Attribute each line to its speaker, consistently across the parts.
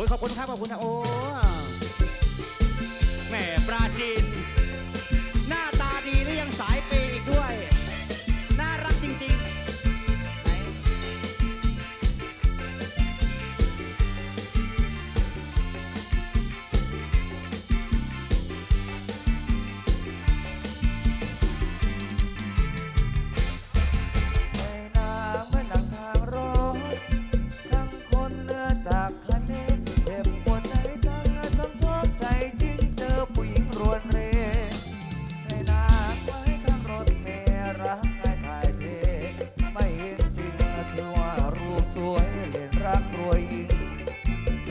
Speaker 1: โอ้ยขอบคุณครับขอบคุณครับโอ้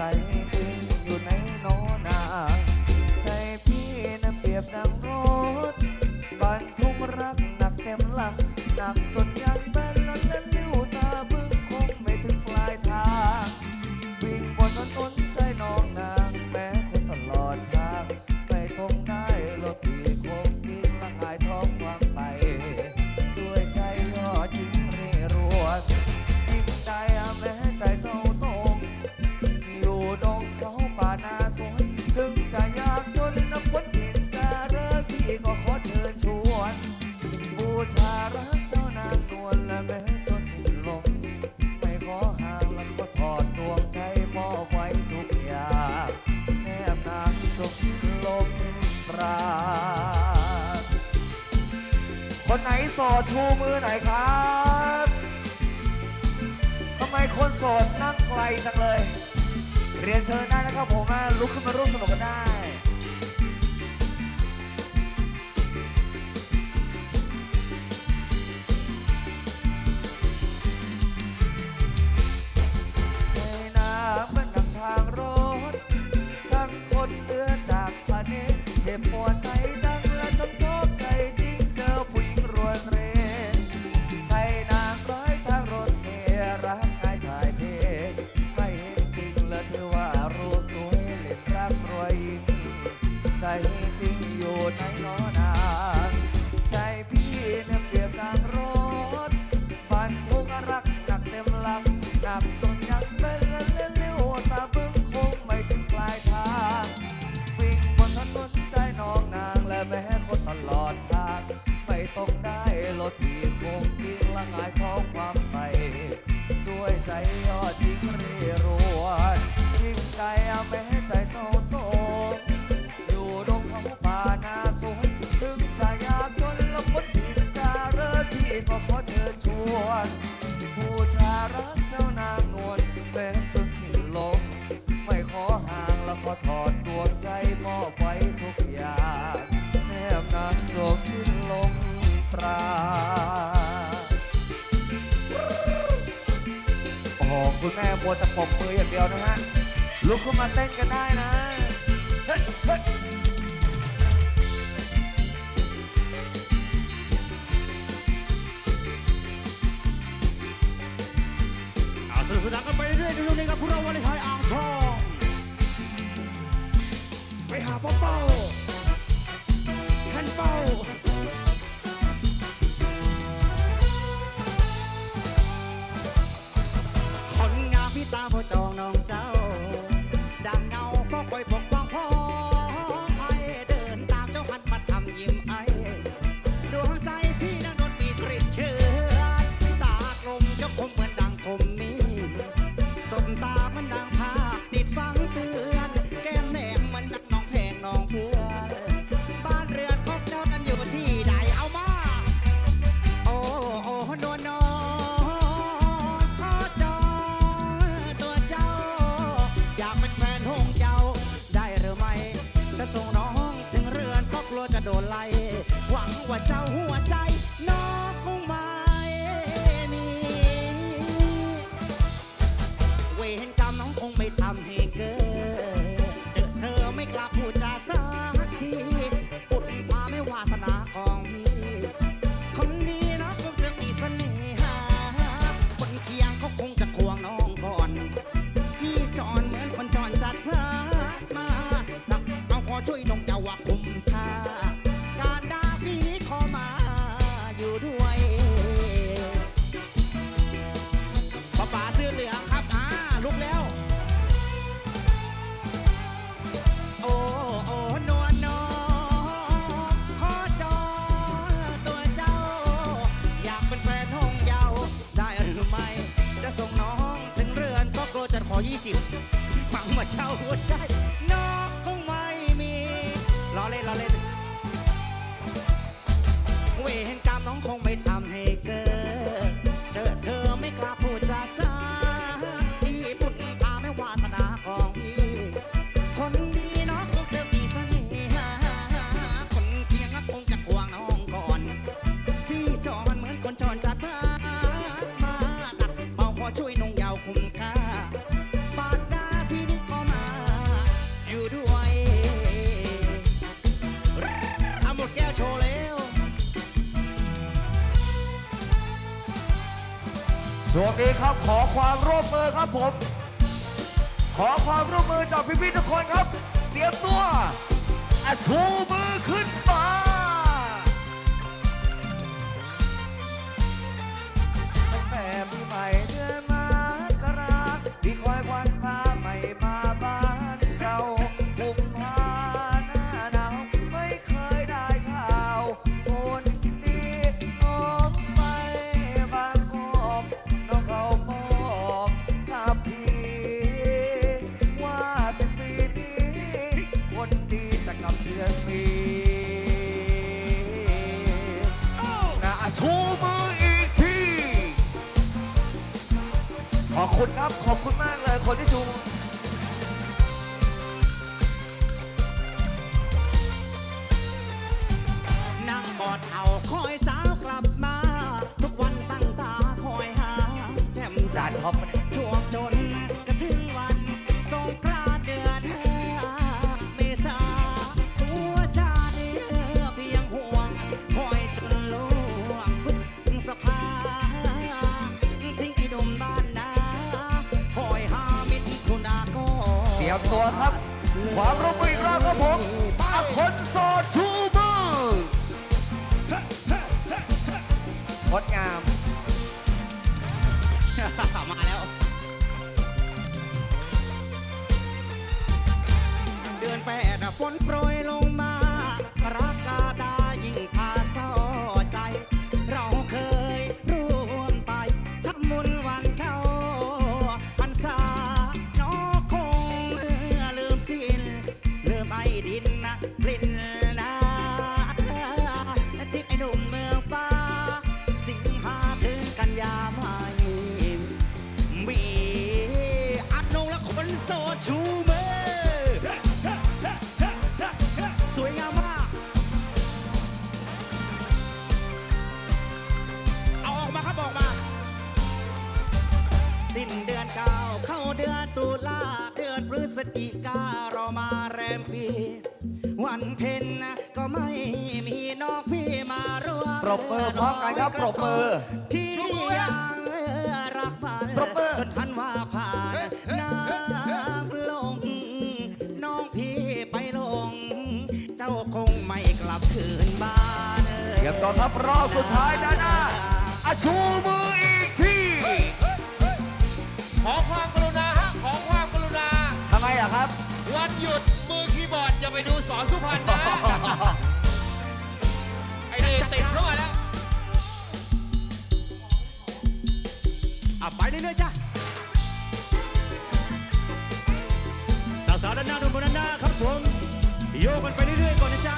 Speaker 2: ใจจริงอยู่ในโนนาใจพี่นั้นเปรียบดังรถบรรทุกรักหนักเต็มหลัง ชารักเจ้านางนวลและแม้จนสิ้นลมไม่ขอห่างและขอถอดดวงใจมอบไว้ทุกอย่างแม่นางจบสิ้นลมปราดคนไหนสอดชูมือหน่อยครับทำไมคนโสดนั่งไกลจังเลย เรียนเชิญได้นะครับผมลุกขึ้นมาร่วมสนุกกันได้ 在。 วแต่ปมมืออย่างเดียวนะฮะ ลุกขึ้นมาเต้นกันได้นะ เฮ้ยเฮ้ย
Speaker 1: อาสนุกสนานกันไปเรื่อยๆในช่วงนี้ครับพวกเราวันไทยอ่างทอง ไปหาเป้าเป้าท่านเป้า 帮我教我教 ครับ ขอความ
Speaker 2: ร่วมมือครับผม ขอความร่วมมือจากพี่ๆทุกคนครับ เตรียมตัวอชูมือขึ้นฟ้าแต่ปีใหม่ คุณครับ ขอบคุณมากเลยคนที่ชู
Speaker 1: แปดฝนโปรยลงาเรามาแรมปีวันเพ็ญก็ไม่มีน้อกพี่มาร่วม
Speaker 2: ปรบมือพร้อมกันครับปรบมือ
Speaker 1: ที่ยังรักผ่าน
Speaker 2: ปรบมือ
Speaker 1: จนทันว่าผ่านน้ำลง น้องพี่ไปลง เจ้าคงไม่กลับคืนบ้าน
Speaker 2: เดี๋ยวตอนทับรอบสุดท้ายด้านหน้าอาชูมืออีกที
Speaker 3: ขอความันหยุดมือคีย์บอร์ดอย่าไปดูสอนสุพรรณนะ ไอเดี
Speaker 1: ย
Speaker 4: ติดเข้ามาแล้วอาไปเรื่อยๆจ้ะ
Speaker 2: สาวๆด้านหน้าดูบนด้านหน้า
Speaker 1: ครับผมโยกกันไปเรื่อยๆก่อนนะจ๊ะ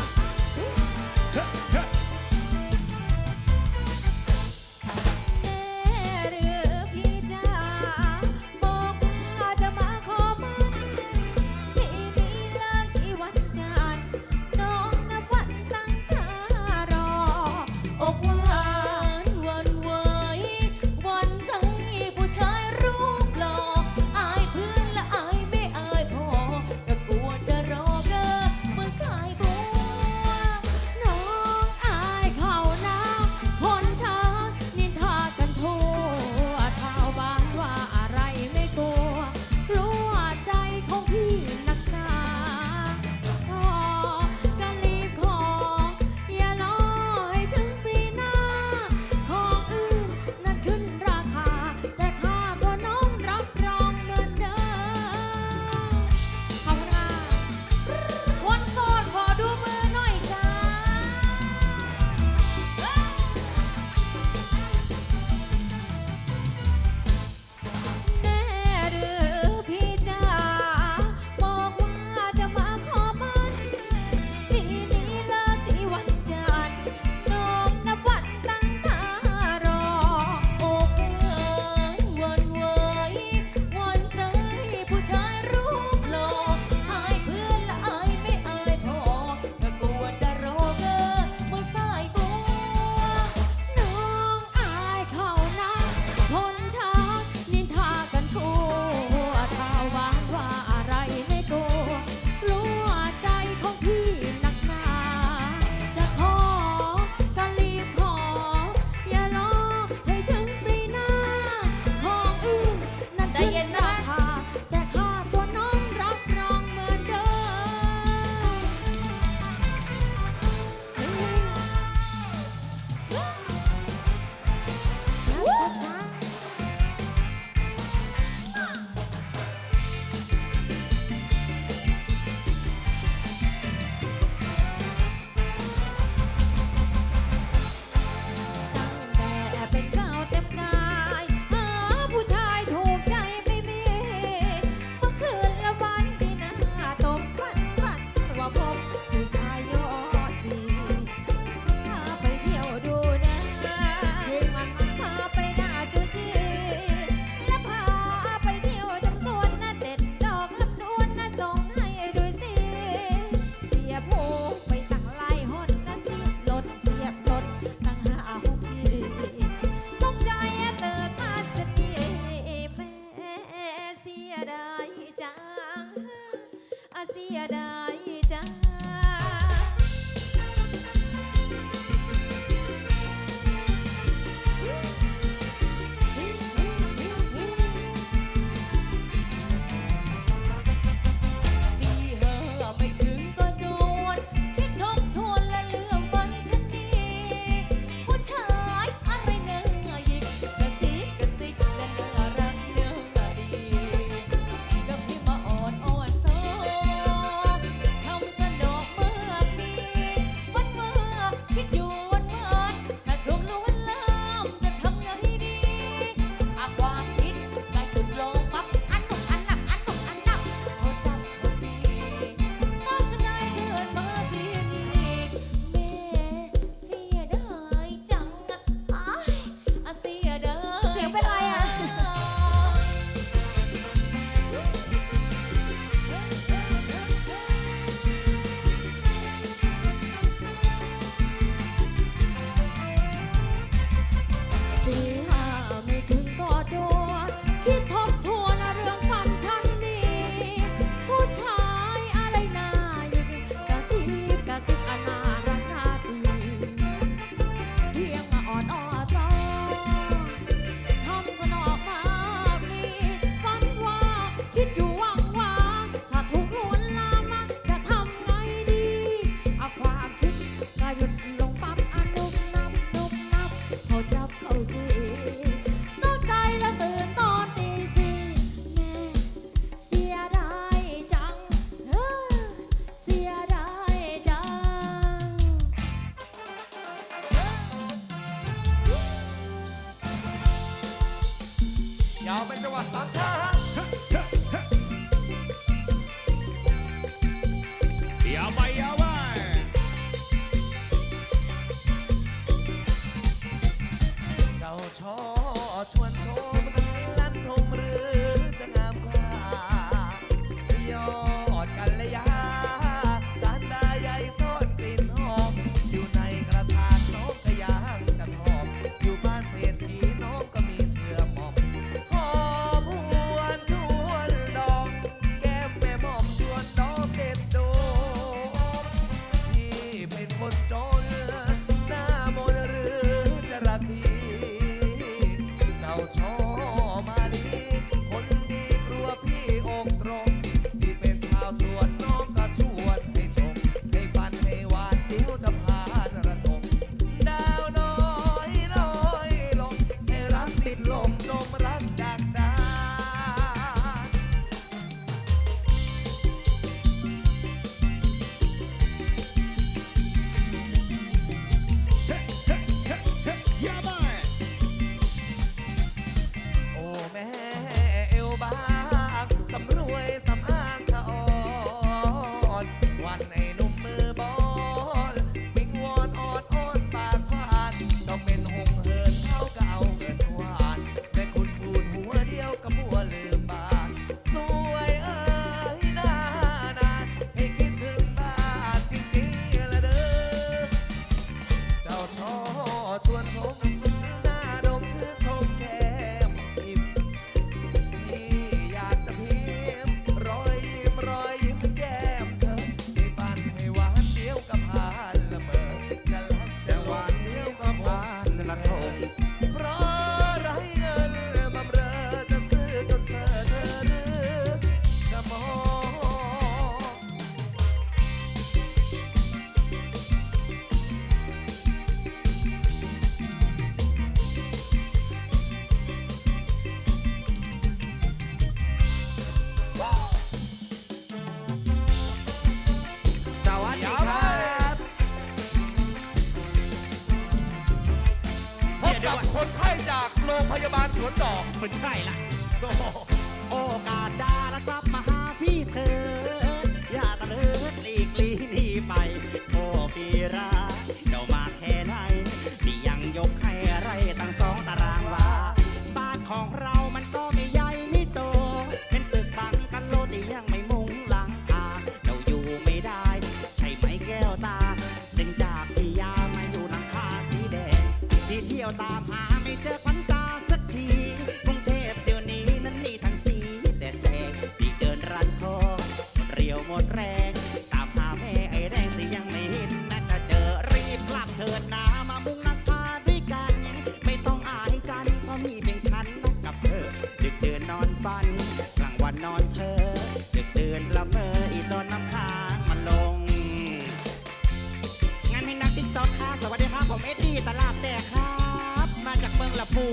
Speaker 1: Yeah.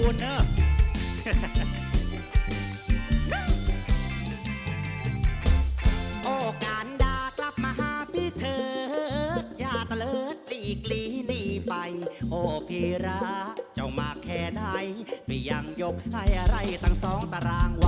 Speaker 1: บุเนอะโอการดากลับมาหาพี่เธออย่าตเลิดลีกลีนีไป โอพีระเจ้ามาแค่ไหนไปยังยกให้อะไรตั้งสองตารางวา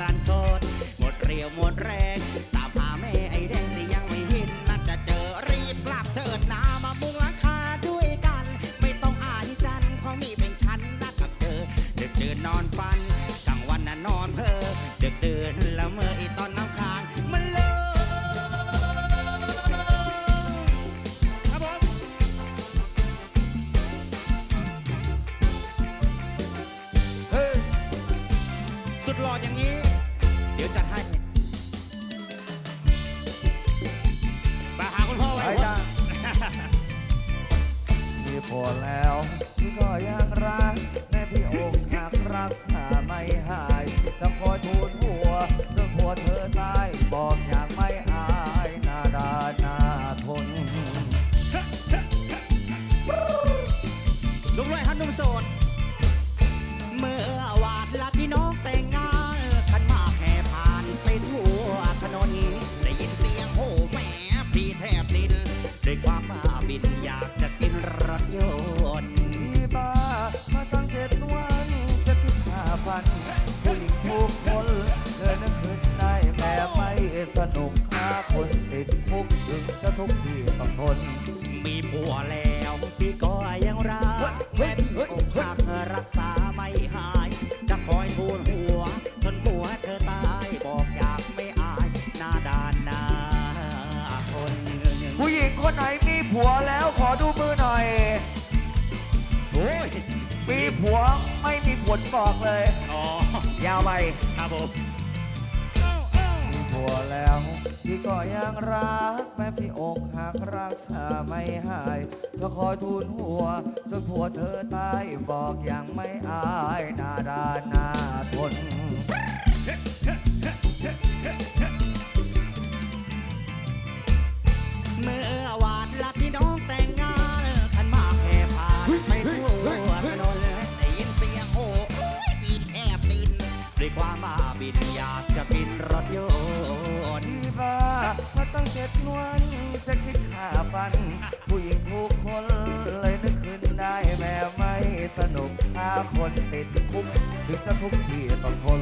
Speaker 1: รันทดหมดเรียวหมดแรง ว่าเธอได้บอก ทุก
Speaker 2: ที่ต้องทน
Speaker 1: มีผัวแล้วพี่ก็ยังรักแม่พี่อกหักรักษาไม่หาย จะคอยทูลหัวทนหัวเธอตายบอกอยากไม่อายหน้าด่านหน้าคน
Speaker 2: ผู้หญิงคนไหนมีผัวแล้วขอดูมือหน่อย
Speaker 1: โอ้ย
Speaker 2: มีผัวไม่มีผลบอกเลย
Speaker 1: อ๋อ
Speaker 2: ยาวไป
Speaker 1: ครับผม
Speaker 2: มีผัวแล้ว พี่ก็ยังรักแม้พี่อกหักรักษาไม่หายจะคอยทูลหัวจนผัวเธอตายบอกอย่างไม่อายนาดาหน้าทน
Speaker 1: เมื่อวานลัดที่น้องแต่งงานขันมาแค่ผ่านไม่ทั่วถนนได้ยินเสียงโอ้ยปีแทบดินด้วยความบ้าบินอยากจะบินรถยนต์
Speaker 2: มาตั้งเจ็ดวันจะคิดค่าฟัน ผู้หญิงทุกคนเลยนึกขึ้นได้แม้ไม่สนุกถ้าคนติดคุก ถึงจะทุกข์ที่ต้องทน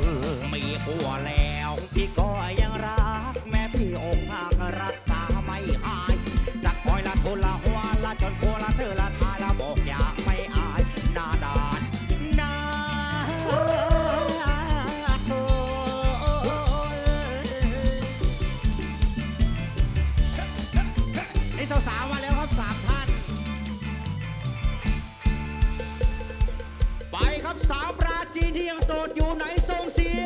Speaker 1: มีผัวแล้ว พี่ก็ยังรัก แม่พี่อกหักรักษาไม่หายจากคอยละทุนละหัวละจนผัวละเธอละ งโสดอยู่ไหนส่งเสีย